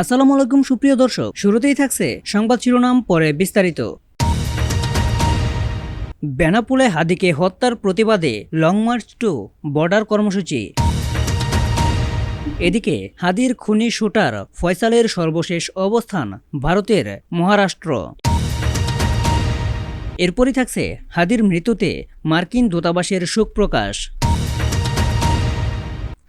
আসসালামু আলাইকুম, সুপ্রিয় দর্শক। শুরুতেই থাকছে সংবাদ শিরোনাম, পরে বিস্তারিত। বেনাপুলে হাদিকে হত্যার প্রতিবাদে লং মার্চ টু বর্ডার কর্মসূচি। এদিকে হাদির খুনি শুটার ফয়সালের সর্বশেষ অবস্থান ভারতের মহারাষ্ট্র। এরপরই থাকছে হাদির মৃত্যুতে মার্কিন দূতাবাসের শোক প্রকাশ।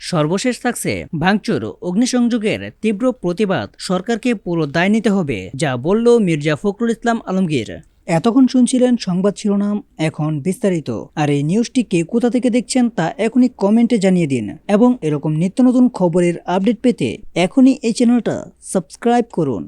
সর্বশেষ থাকছে ভাঙচুর, অগ্নিসংযোগের তীব্র প্রতিবাদ সরকারকে পুরো দায় নিতে হবে, যা বলল মির্জা ফখরুল ইসলাম আলমগীর। এতক্ষণ শুনছিলেন সংবাদ শিরোনাম, এখন বিস্তারিত। আর এই নিউজটি কে কোথা থেকে দেখছেন তা এখনই কমেন্টে জানিয়ে দিন। এবং এরকম নিত্য নতুন খবরের আপডেট পেতে এখনই এই চ্যানেলটা সাবস্ক্রাইব করুন।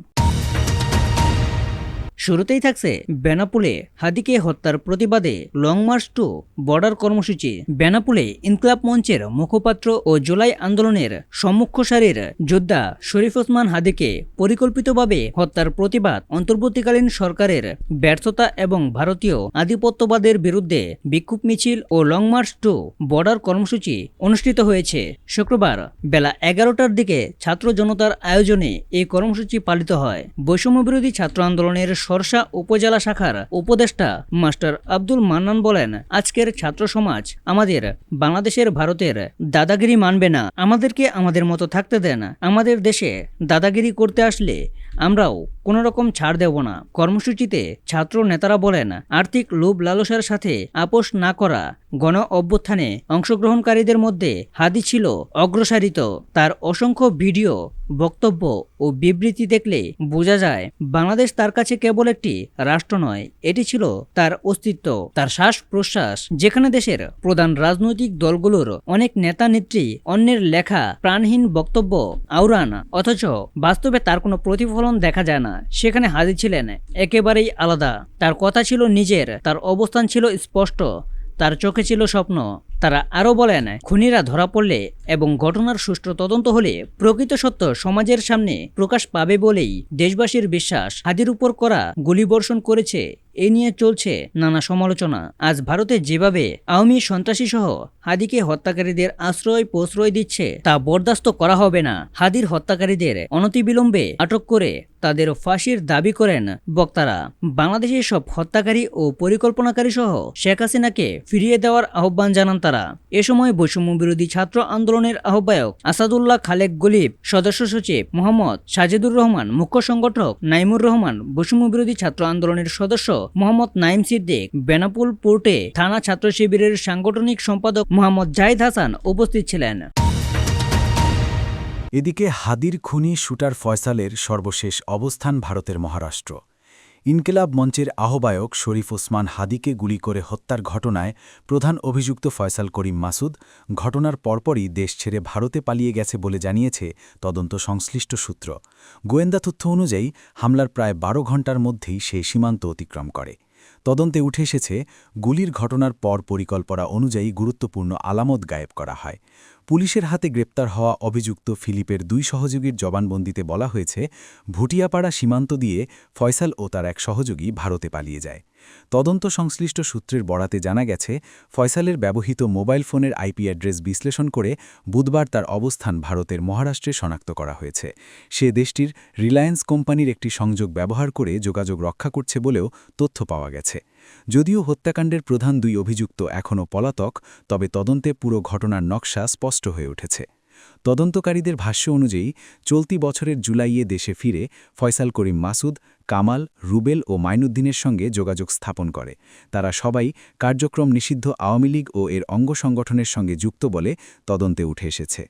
শুরুতেই থাকছে বেনাপুলে হাদিকে হত্যার প্রতিবাদে লং মার্চ টু বর্ডার কর্মসূচি। বেনাপুলে ইনকলাব মঞ্চের মুখপাত্র ও জুলাই আন্দোলনের সম্মুখ সারির যোদ্ধা শরীফ ওসমান হাদিকে পরিকল্পিতভাবে হত্যার প্রতিবাদ অন্তর্বর্তীকালীন সরকারের ব্যর্থতা এবং ভারতীয় আধিপত্যবাদের বিরুদ্ধে বিক্ষোভ মিছিল ও লং মার্চ টু বর্ডার কর্মসূচি অনুষ্ঠিত হয়েছে। শুক্রবার বেলা এগারোটার দিকে ছাত্র জনতার আয়োজনে এই কর্মসূচি পালিত হয়। বৈষম্যবিরোধী ছাত্র আন্দোলনের সরসা উপজেলা শাখার উপদেষ্টা মাস্টার আব্দুল মান্নান বলেন, আজকের ছাত্র সমাজ আমাদের বাংলাদেশের ভারতের দাদাগিরি মানবে না। আমাদেরকে আমাদের মতো থাকতে দেন। আমাদের দেশে দাদাগিরি করতে আসলে আমরাও কোনো রকম ছাড় দেব না। কর্মসূচিতে ছাত্র নেতারা বলেন, আর্থিক লোভ লালসার সাথে আপোষ না করা গণ অভ্যুত্থানে অংশগ্রহণকারীদের মধ্যে হাদি ছিল অগ্রসারিত। তার অসংখ্য ভিডিও, বক্তব্য ও বিবৃতি দেখলে বোঝা যায়, বাংলাদেশ তার কাছে কেবল একটি রাষ্ট্র নয়, এটি ছিল তার অস্তিত্ব। তার শ্বাস প্রশ্বাস যেখানে দেশের প্রধান রাজনৈতিক দলগুলোর অনেক নেতা নেত্রী, অন্যের লেখা প্রাণহীন বক্তব্য, আওরান, অথচ বাস্তবে তার কোনো প্রতিফলন দেখা যায় না। সেখানে হাজির ছিলেন একেবারেই আলাদা। তার কথা ছিল নিজের, তার অবস্থান ছিল স্পষ্ট। তার চোখে ছিল স্বপ্ন। তারা আরও বলেন, খুনিরা ধরা পড়লে এবং ঘটনার সুষ্ঠু তদন্ত হলে প্রকৃত সত্য সমাজের সামনে প্রকাশ পাবে বলেই দেশবাসীর বিশ্বাস হাদির উপর করা গুলিবর্ষণ করেছে। এ নিয়ে চলছে নানা সমালোচনা। আজ ভারতে যেভাবে আওয়ামী সন্ত্রাসী সহ হাদিকে হত্যাকারীদের আশ্রয় প্রশ্রয় দিচ্ছে, তা বরদাস্ত করা হবে না। হাদির হত্যাকারীদের অনতিবিলম্বে আটক করে তাদের ফাঁসির দাবি করেন বক্তারা। বাংলাদেশের সব হত্যাকারী ও পরিকল্পনাকারী সহ শেখ হাসিনাকে ফিরিয়ে দেওয়ার আহ্বান জানান তারা। এ সময় বৈষম্য বিরোধী ছাত্র আন্দোলনের আহ্বায়ক আসাদুল্লাহ খালেক গলিব, সদস্য সচিব মোহাম্মদ সাজেদুর রহমান, মুখ্য সংগঠক নাইমুর রহমান বৈষম্য বিরোধী ছাত্র আন্দোলনের সদস্য মোহাম্মদ নাইম সিদ্দিক, বেনাপুল পোর্টে থানা ছাত্র শিবিরের সাংগঠনিক সম্পাদক মোহাম্মদ জাহিদ হাসান উপস্থিত ছিলেন। এদিকে হাদির খুনি শুটার ফয়সালের সর্বশেষ অবস্থান ভারতের মহারাষ্ট্র। ইনকেলাব মঞ্চের আহ্বায়ক শরীফ ওসমান হাদিকে গুলি করে হত্যার ঘটনায় প্রধান অভিযুক্ত ফয়সাল করিম মাসুদ ঘটনার পরপরই দেশ ছেড়ে ভারতে পালিয়ে গেছে বলে জানিয়েছে তদন্ত সংশ্লিষ্ট সূত্র। গোয়েন্দা তথ্য অনুযায়ী হামলার প্রায় বারো ঘণ্টার মধ্যেই সে সীমান্ত অতিক্রম করে। তদন্তে উঠে এসেছে, গুলির ঘটনার পর পরিকল্পনা অনুযায়ী গুরুত্বপূর্ণ আলামত গায়েব করা হয়। পুলিশের হাতে গ্রেপ্তার হওয়া অভিযুক্ত ফিলিপের দুই সহযোগীর জবানবন্দিতে বলা হয়েছে, ভুটিয়াপাড়া সীমান্ত দিয়ে ফয়সাল ও তার এক সহযোগী ভারতে পালিয়ে যায়। তদন্ত সংশ্লিষ্ট সূত্রের বরাতে জানা গেছে, ফয়সালের ব্যবহৃত মোবাইল ফোনের আইপি অ্যাড্রেস বিশ্লেষণ করে বুধবার তার অবস্থান ভারতের মহারাষ্ট্রে শনাক্ত করা হয়েছে। সে দেশটির রিলায়েন্স কোম্পানির একটি সংযোগ ব্যবহার করে যোগাযোগ রক্ষা করছে বলেও তথ্য পাওয়া গেছে। যদিও হত্যাকাণ্ডের প্রধান দুই অভিযুক্ত এখনও পলাতক, তবে তদন্তে পুরো ঘটনার নকশা স্পষ্ট হয়ে উঠেছে। তদন্তকারীদের ভাষ্য অনুযায়ী, চলতি বছরের জুলাইয়ে দেশে ফিরে ফয়সাল করিম মাসুদ কামাল, রুবেল ও মাইনুদ্দিনের সঙ্গে যোগাযোগ স্থাপন করে। তারা সবাই কার্যক্রম নিষিদ্ধ আওয়ামী লীগ ও এর অঙ্গ সংগঠনের সঙ্গে যুক্ত বলে তদন্তে উঠে এসেছে।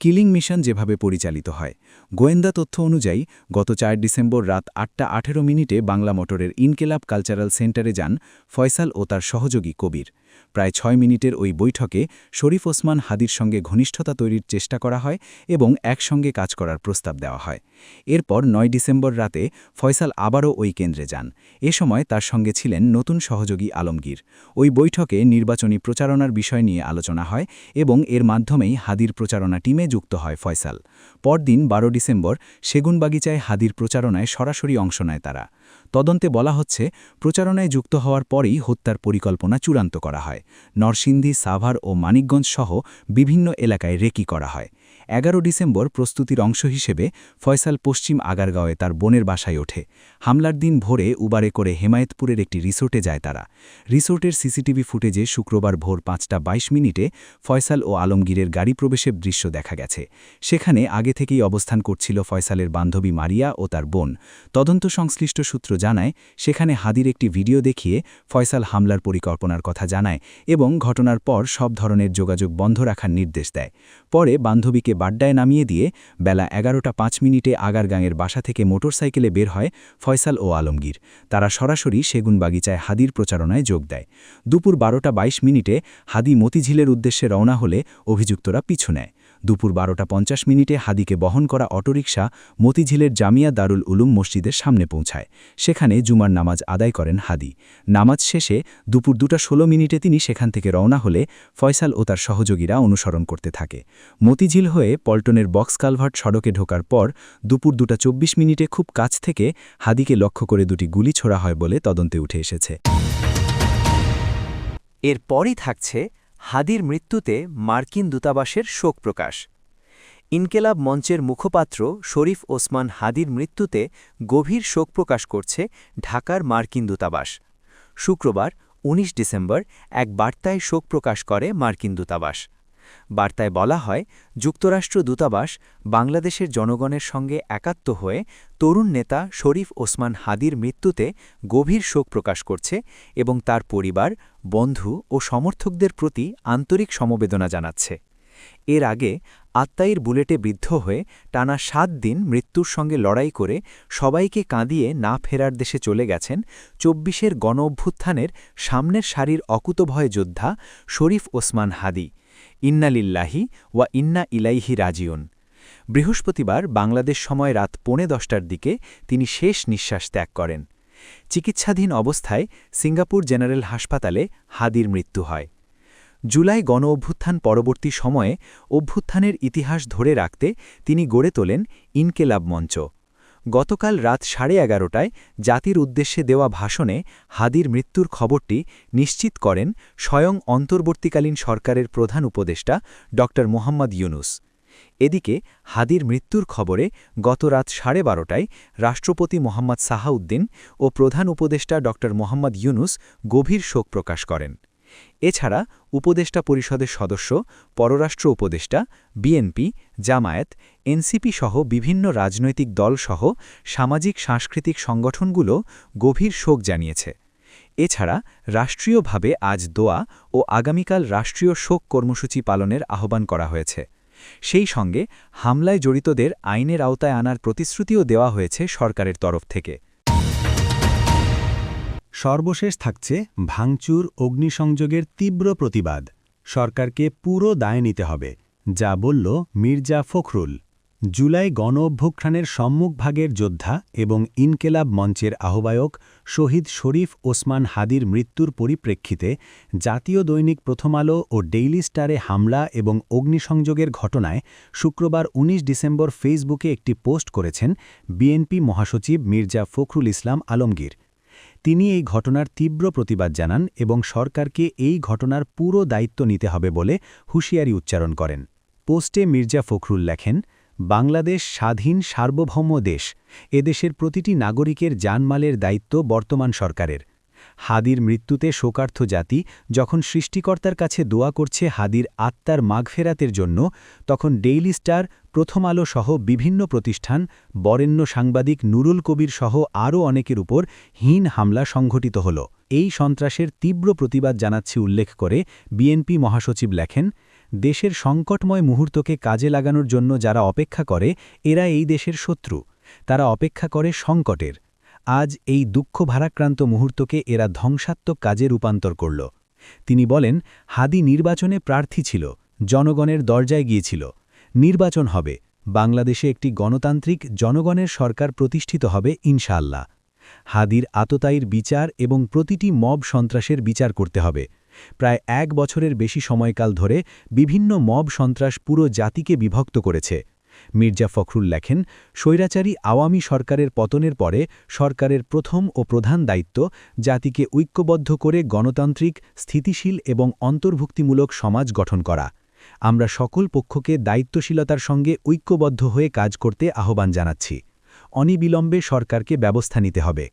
কিলিং মিশন যেভাবে পরিচালিত হয়, গোয়েন্দা তথ্য অনুযায়ী গত চার ডিসেম্বর রাত আটটা আঠেরো মিনিটে বাংলা মোটরের ইনকেলাব কালচারাল সেন্টারে যান ফয়সাল ও তার সহযোগী কবির। প্রায় ছয় মিনিটের ওই বৈঠকে শরীফ ওসমান হাদির সঙ্গে ঘনিষ্ঠতা তৈরির চেষ্টা করা হয় এবং একসঙ্গে কাজ করার প্রস্তাব দেওয়া হয়। এরপর নয় ডিসেম্বর রাতে ফয়সাল আবারও ওই কেন্দ্রে যান। এ সময় তার সঙ্গে ছিলেন নতুন সহযোগী আলমগীর। ওই বৈঠকে নির্বাচনী প্রচারণার বিষয় নিয়ে আলোচনা হয় এবং এর মাধ্যমেই হাদির প্রচারণা টিমে যুক্ত হয় ফয়সাল। পরদিন বারো ডিসেম্বর সেগুনবাগিচায় হাদির প্রচারণায় সরাসরি অংশ নেয় তারা। তদন্তে বলা হচ্ছে, প্রচারণায় যুক্ত হওয়ার পরেই হত্যার পরিকল্পনা চূড়ান্ত করা হয়। নরসিংদী, সাভার ও মানিকগঞ্জ সহ বিভিন্ন এলাকায় রেকি করা হয়। এগারো ডিসেম্বর প্রস্তুতির অংশ হিসেবে ফয়সাল পশ্চিম আগারগাঁওয়ে তার বোনের বাসায় ওঠে। হামলার দিন ভোরে উবারে করে হেমায়েতপুরের একটি রিসোর্টে যায় তারা। রিসোর্টের সিসিটিভি ফুটেজে শুক্রবার ভোর পাঁচটা বাইশ মিনিটে ফয়সাল ও আলমগীরের গাড়ি প্রবেশের দৃশ্য দেখা গেছে। সেখানে আগে থেকেই অবস্থান করছিল ফয়সালের বান্ধবী মারিয়া ও তার বোন। তদন্ত সংশ্লিষ্ট সূত্র জানায়, সেখানে হাদির একটি ভিডিও দেখিয়ে ফয়সাল হামলার পরিকল্পনার কথা জানায় এবং ঘটনার পর সব ধরনের যোগাযোগ বন্ধ রাখার নির্দেশ দেয়। পরে বান্ধবীকে বাড্ডায় নামিয়ে দিয়ে বেলা এগারোটা পাঁচ মিনিটে আগারগাঁয়ের বাসা থেকে মোটরসাইকেলে বের হয় ফয়সাল ও আলমগীর। তারা সরাসরি সেগুন বাগিচায় হাদির প্রচারণায় যোগ দেয়। দুপুর বারোটা বাইশ মিনিটে হাদি মতিঝিলের উদ্দেশ্যে রওনা হলে অভিযুক্তরা পিছু নেয়। দুপুর বারোটা পঞ্চাশ মিনিটে হাদিকে বহন করা অটোরিকশা মতিঝিলের জামিয়া দারুল উলুম মসজিদের সামনে পৌঁছায়। সেখানে জুমার নামাজ আদায় করেন হাদি। নামাজ শেষে দুপুর দুটা ষোলো মিনিটে তিনি সেখান থেকে রওনা হলে ফয়সাল ও তার সহযোগীরা অনুসরণ করতে থাকে। মতিঝিল হয়ে পল্টনের বক্স কালভার্ট সড়কে ঢোকার পর দুপুর দুটা চব্বিশ মিনিটে খুব কাছ থেকে হাদিকে লক্ষ্য করে দুটি গুলি ছোড়া হয় বলে তদন্তে উঠে এসেছে। এরপরই থাকছে হাদির মৃত্যুতে মার্কিন দূতাবাসের শোক প্রকাশ। ইনকেলাব মঞ্চের মুখপাত্র শরীফ ওসমান হাদির মৃত্যুতে গভীর শোক প্রকাশ করছে ঢাকার মার্কিন দূতাবাস। শুক্রবার ১৯ ডিসেম্বর, এক বার্তায় শোক প্রকাশ করে মার্কিন দূতাবাস। বার্তায় বলা হয়, যুক্তরাষ্ট্র দূতাবাস বাংলাদেশের জনগণের সঙ্গে একাত্ম হয়ে তরুণ নেতা শরীফ ওসমান হাদির মৃত্যুতে গভীর শোক প্রকাশ করছে এবং তার পরিবার, বন্ধু ও সমর্থকদের প্রতি আন্তরিক সমবেদনা জানাচ্ছে। এর আগে আত্মাইর বুলেটে বিদ্ধ হয়ে টানা সাত দিন মৃত্যুর সঙ্গে লড়াই করে সবাইকে কাঁদিয়ে না ফেরার দেশে চলে গেছেন চব্বিশের গণ অভ্যুত্থানের সামনের সারির অকুতভয় যোদ্ধা শরীফ ওসমান হাদি। ইন্নালিল্লাহি ওয়া ইন্না ইলাইহি রাজিউন। বৃহস্পতিবার বাংলাদেশ সময় রাত পৌনে দশটার দিকে তিনি শেষ নিঃশ্বাস ত্যাগ করেন। চিকিৎসাধীন অবস্থায় সিঙ্গাপুর জেনারেল হাসপাতালে হাদির মৃত্যু হয়। জুলাই গণ অভ্যুত্থান পরবর্তী সময়ে অভ্যুত্থানের ইতিহাস ধরে রাখতে তিনি গড়ে তোলেন ইনকেলাব মঞ্চ। গতকাল রাত সাড়ে এগারোটায় জাতির উদ্দেশ্যে দেওয়া ভাষণে হাদির মৃত্যুর খবরটি নিশ্চিত করেন স্বয়ং অন্তর্বর্তীকালীন সরকারের প্রধান উপদেষ্টা ড. মোহাম্মদ ইউনুস। এদিকে, হাদির মৃত্যুর খবরে গত রাত সাড়ে বারোটায় রাষ্ট্রপতি মোহাম্মদ সাহাউদ্দিন ও প্রধান উপদেষ্টা ড. মোহাম্মদ ইউনুস গভীর শোক প্রকাশ করেন। এছাড়া উপদেষ্টা পরিষদের সদস্য, পররাষ্ট্র উপদেষ্টা, বিএনপি, জামায়াত, এনসিপি সহ বিভিন্ন রাজনৈতিক দলসহ সামাজিক সাংস্কৃতিক সংগঠনগুলো গভীর শোক জানিয়েছে। এছাড়া রাষ্ট্রীয়ভাবে আজ দোয়া ও আগামীকাল রাষ্ট্রীয় শোক কর্মসূচি পালনের আহ্বান করা হয়েছে। সেই সঙ্গে হামলায় জড়িতদের আইনের আওতায় আনার প্রতিশ্রুতিও দেওয়া হয়েছে সরকারের তরফ থেকে। সর্বশেষ থাকছে ভাঙচুর অগ্নিসংযোগের তীব্র প্রতিবাদ। সরকারকে পুরো দায় নিতে হবে, যা বলল মির্জা ফখরুল। জুলাই গণ অভ্যুত্থানের সম্মুখভাগের যোদ্ধা এবং ইনকেলাব মঞ্চের আহ্বায়ক শহীদ শরীফ ওসমান হাদির মৃত্যুর পরিপ্রেক্ষিতে জাতীয় দৈনিক প্রথম আলো ও ডেইলি স্টারে হামলা এবং অগ্নিসংযোগের ঘটনায় শুক্রবার ১৯ ডিসেম্বর ফেসবুকে একটি পোস্ট করেছেন বিএনপি মহাসচিব মির্জা ফখরুল ইসলাম আলমগীর। তিনি এই ঘটনার তীব্র প্রতিবাদ জানান এবং সরকারকে এই ঘটনার পুরো দায়িত্ব নিতে হবে বলে হুঁশিয়ারি উচ্চারণ করেন। পোস্টে মির্জা ফখরুল লেখেন, বাংলাদেশ স্বাধীন সার্বভৌম দেশ। এদেশের প্রতিটি নাগরিকের জানমালের দায়িত্ব বর্তমান সরকারের। হাদির মৃত্যুতে শোকার্থ জাতি যখন সৃষ্টিকর্তার কাছে দোয়া করছে হাদির আত্মার মাগফেরাতের জন্য, তখন ডেইলি স্টার প্রথম আলো সহ বিভিন্ন প্রতিষ্ঠান, বরেণ্য সাংবাদিক নুরুল কবির সহ আরও অনেকের উপর হীন হামলা সংঘটিত হল। এই সন্ত্রাসের তীব্র প্রতিবাদ জানাচ্ছি উল্লেখ করে বিএনপি মহাসচিব লেখেন, দেশের সংকটময় মুহূর্তকে কাজে লাগানোর জন্য যারা অপেক্ষা করে, এরা এই দেশের শত্রু। তারা অপেক্ষা করে সংকটের। আজ এই দুঃখ ভারাক্রান্ত মুহূর্তকে এরা ধ্বংসাত্মক কাজে রূপান্তর করল। তিনি বলেন, হাদি নির্বাচনে প্রার্থী ছিল, জনগণের দরজায় গিয়েছিল। নির্বাচন হবে। বাংলাদেশে একটি গণতান্ত্রিক জনগণের সরকার প্রতিষ্ঠিত হবে, ইনশাআল্লাহ। হাদির আততায়ীর বিচার এবং প্রতিটি মব সন্ত্রাসের বিচার করতে হবে। প্রায় এক বছরের বেশি সময়কাল ধরে বিভিন্ন মব সন্ত্রাস পুরো জাতিকে বিভক্ত করেছে। মির্জা ফখরুল লেখেন, স্বৈরাচারী আওয়ামী সরকারের পতনের পরে সরকারের প্রথম ও প্রধান দায়িত্ব জাতিকে ঐক্যবদ্ধ করে গণতান্ত্রিক, স্থিতিশীল এবং অন্তর্ভুক্তিমূলক সমাজ গঠন করা। আমরা সকল পক্ষকে দায়িত্বশীলতার সঙ্গে ঐক্যবদ্ধ হয়ে কাজ করতে আহ্বান জানাচ্ছি। অনিবিলম্বে সরকারকে ব্যবস্থা নিতে হবে।